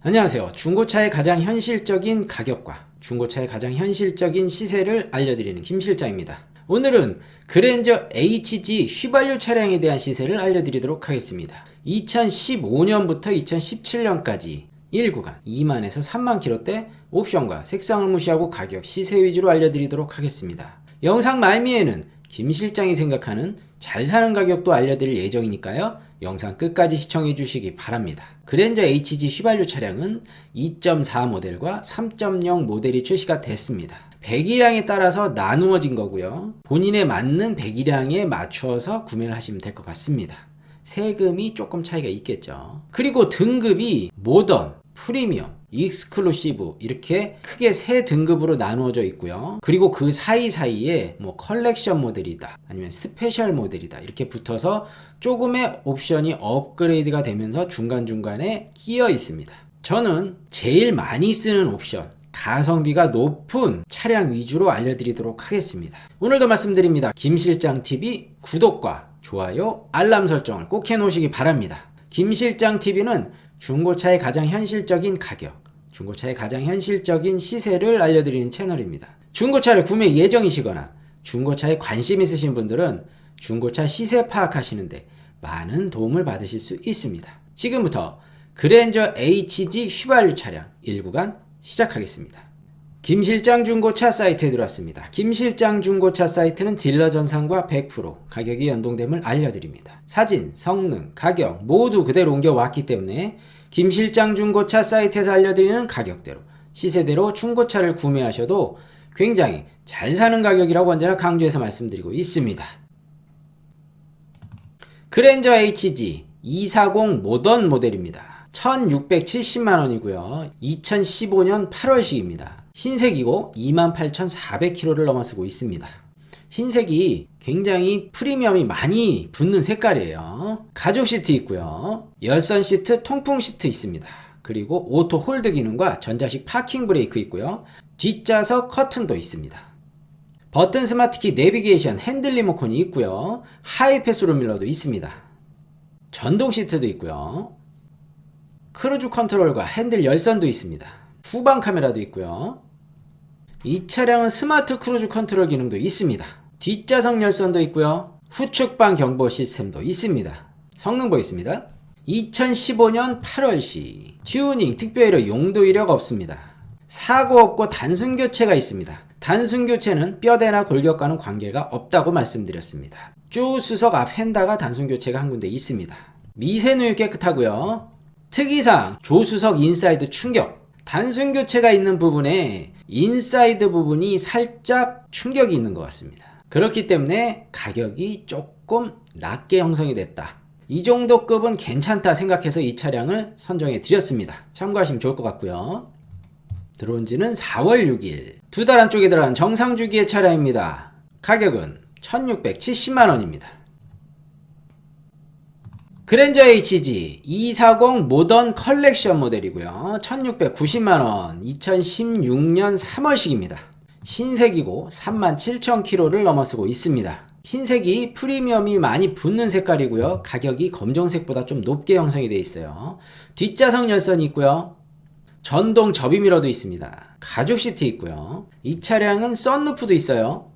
안녕하세요. 중고차의 가장 현실적인 가격과 중고차의 가장 현실적인 시세를 알려드리는 김 실장입니다. 오늘은 그랜저 HG 휘발유 차량에 대한 시세를 알려드리도록 하겠습니다. 2015년부터 2017년까지 1구간 2만에서 3만 킬로대 옵션과 색상을 무시하고 가격 시세 위주로 알려드리도록 하겠습니다. 영상 말미에는 김 실장이 생각하는 잘 사는 가격도 알려드릴 예정이니까요. 영상 끝까지 시청해 주시기 바랍니다. 그랜저 HG 휘발유 차량은 2.4 모델과 3.0 모델이 출시가 됐습니다. 배기량에 따라서 나누어진 거고요. 본인에 맞는 배기량에 맞춰서 구매를 하시면 될 것 같습니다. 세금이 조금 차이가 있겠죠. 그리고 등급이 모던, 프리미엄, 익스클루시브 이렇게 크게 세 등급으로 나누어져 있고요. 그리고 그 사이사이에 뭐 컬렉션 모델이다 아니면 스페셜 모델이다 이렇게 붙어서 조금의 옵션이 업그레이드가 되면서 중간중간에 끼어 있습니다. 저는 제일 많이 쓰는 옵션 가성비가 높은 차량 위주로 알려드리도록 하겠습니다. 오늘도 말씀드립니다. 김실장 TV 구독과 좋아요, 알람 설정을 꼭 해놓으시기 바랍니다. 김실장 TV는 중고차의 가장 현실적인 가격, 중고차의 가장 현실적인 시세를 알려드리는 채널입니다. 중고차를 구매 예정이시거나 중고차에 관심 있으신 분들은 중고차 시세 파악하시는데 많은 도움을 받으실 수 있습니다. 지금부터 그랜저 HG 휘발유 차량 1구간 시작하겠습니다. 김 실장 중고차 사이트에 들어왔습니다. 김 실장 중고차 사이트는 딜러 전산과 100% 가격이 연동됨을 알려드립니다. 사진, 성능, 가격 모두 그대로 옮겨왔기 때문에 김 실장 중고차 사이트에서 알려드리는 가격대로 시세대로 중고차를 구매하셔도 굉장히 잘 사는 가격이라고 언제나 강조해서 말씀드리고 있습니다. 그랜저 HG 240 모던 모델입니다. 1670만원이고요. 2015년 8월식입니다. 흰색이고 28,400km를 넘어서고 있습니다. 흰색이 굉장히 프리미엄이 많이 붙는 색깔이에요. 가죽 시트 있고요. 열선 시트, 통풍 시트 있습니다. 그리고 오토 홀드 기능과 전자식 파킹 브레이크 있고요. 뒷좌석 커튼도 있습니다. 버튼 스마트키 내비게이션 핸들 리모컨이 있고요. 하이패스 룸밀러도 있습니다. 전동 시트도 있고요. 크루즈 컨트롤과 핸들 열선도 있습니다. 후방 카메라도 있고요. 이 차량은 스마트 크루즈 컨트롤 기능도 있습니다. 뒷좌석 열선도 있고요. 후측방 경보 시스템도 있습니다. 성능 보겠습니다. 2015년 8월시 튜닝 특별히 용도 이력 없습니다. 사고 없고 단순 교체가 있습니다. 단순 교체는 뼈대나 골격과는 관계가 없다고 말씀드렸습니다. 조수석 앞 핸다가 단순 교체가 한 군데 있습니다. 미세누유 깨끗하고요. 특이사항 조수석 인사이드 충격 단순 교체가 있는 부분에 인사이드 부분이 살짝 충격이 있는 것 같습니다. 그렇기 때문에 가격이 조금 낮게 형성이 됐다. 이 정도 급은 괜찮다 생각해서 이 차량을 선정해 드렸습니다. 참고하시면 좋을 것 같고요. 들어온 지는 4월 6일. 두 달 안쪽에 들어간 정상 주기의 차량입니다. 가격은 1670만원입니다. 그랜저 HG 240 모던 컬렉션 모델이고요. 1690만원. 2016년 3월식입니다. 흰색이고 37,000km를 넘어서고 있습니다. 흰색이 프리미엄이 많이 붙는 색깔이고요. 가격이 검정색보다 좀 높게 형성이 되어 있어요. 뒷좌석 열선이 있고요. 전동 접이미러도 있습니다. 가죽 시트 있고요. 이 차량은 썬루프도 있어요.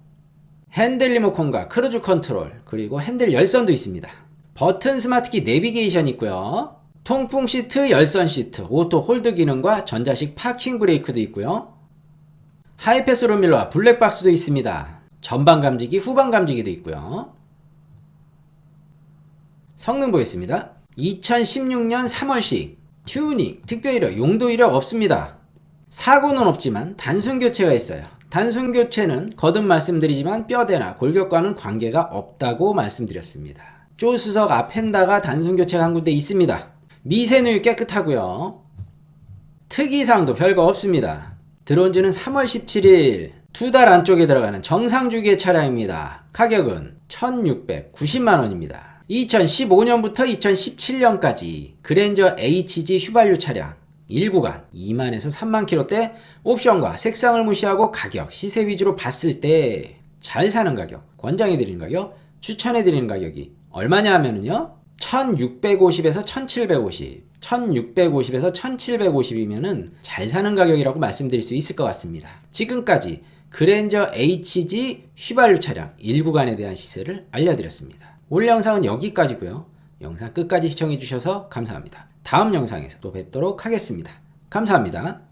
핸들 리모컨과 크루즈 컨트롤 그리고 핸들 열선도 있습니다. 버튼 스마트키 내비게이션 있고요. 통풍 시트, 열선 시트, 오토 홀드 기능과 전자식 파킹 브레이크도 있고요. 하이패스 룸밀러와 블랙박스도 있습니다. 전방 감지기, 후방 감지기도 있고요. 성능 보겠습니다. 2016년 3월식 튜닝, 특별 이력, 용도 이력 없습니다. 사고는 없지만 단순 교체가 있어요. 단순 교체는 거듭 말씀드리지만 뼈대나 골격과는 관계가 없다고 말씀드렸습니다. 조수석 앞 핸다가 단순 교체가 한 군데 있습니다. 미세누유 깨끗하고요. 특이사항도 별거 없습니다. 지는 3월 17일 두 달 안쪽에 들어가는 정상 주기의 차량입니다. 가격은 1690만원입니다. 2015년부터 2017년까지 그랜저 HG 휘발유 차량 1구간 2만에서 3만 킬로대 옵션과 색상을 무시하고 가격 시세 위주로 봤을 때 잘 사는 가격 권장해 드리는 가격 추천해 드리는 가격이 얼마냐 하면은요 1650에서 1750, 1650에서 1750이면은 잘 사는 가격이라고 말씀드릴 수 있을 것 같습니다. 지금까지 그랜저 HG 휘발유 차량 1구간에 대한 시세를 알려드렸습니다. 오늘 영상은 여기까지고요. 영상 끝까지 시청해주셔서 감사합니다. 다음 영상에서 또 뵙도록 하겠습니다. 감사합니다.